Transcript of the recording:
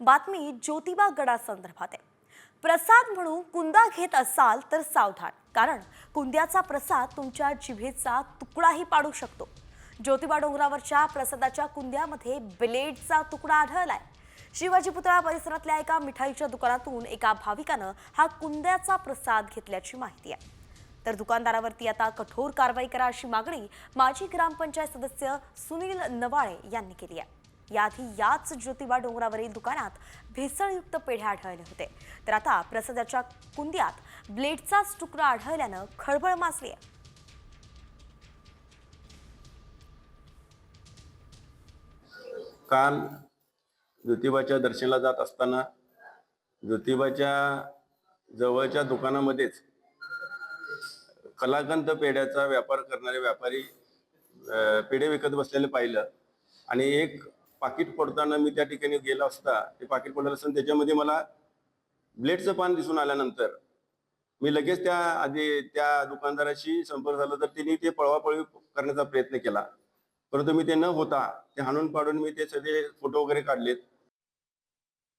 बातमी ज्योतिबा गडासंदर्भात आहे. प्रसाद म्हणून कुंदा घेत असाल तर सावधान कारण कुंद्याचा प्रसाद तुमच्या जिभेचा तुकडाही पाडू शकतो. ज्योतिबा डोंगरावरच्या प्रसादाच्या कुंद्यामध्ये ब्लेडचा तुकडा आढळलाय. शिवाजी पुतळा परिसरातल्या एका मिठाईच्या दुकानातून एका भाविकानं हा कुंद्याचा प्रसाद घेतल्याची माहिती आहे. तर दुकानदारावरती आता कठोर कारवाई करा अशी मागणी माजी ग्रामपंचायत सदस्य सुनील नवाळे यांनी केली आहे. याआधी याच ज्योतिबा डोंगरावरील दुकानात भेसळयुक्त पेढे आढळले होते. तर आता प्रसादाच्या कुंद्यात ब्लेडचाच तुकडा आढळल्यानं खळबळ माजली आहे काल ज्योतिबाच्या दर्शनाला जात असताना ज्योतिबाच्या जवळच्या दुकानामध्येच कलाकंद पेढ्याचा व्यापार करणारे व्यापारी पेढे विकत बसलेले पाहिलं. आणि एक पाकिट पडताना मी त्या ठिकाणी गेला असता ते पाकिट पडलं असताना त्याच्यामध्ये मला ब्लेडचं पान दिसून आल्यानंतर मी लगेच त्या आधी त्या दुकानदाराशी संपर्क झाला तर त्यांनी ते पळवापळवी करण्याचा प्रयत्न केला. परंतु मी ते न होता ते हाणून पाडून मी ते सगळे फोटो वगैरे काढलेत.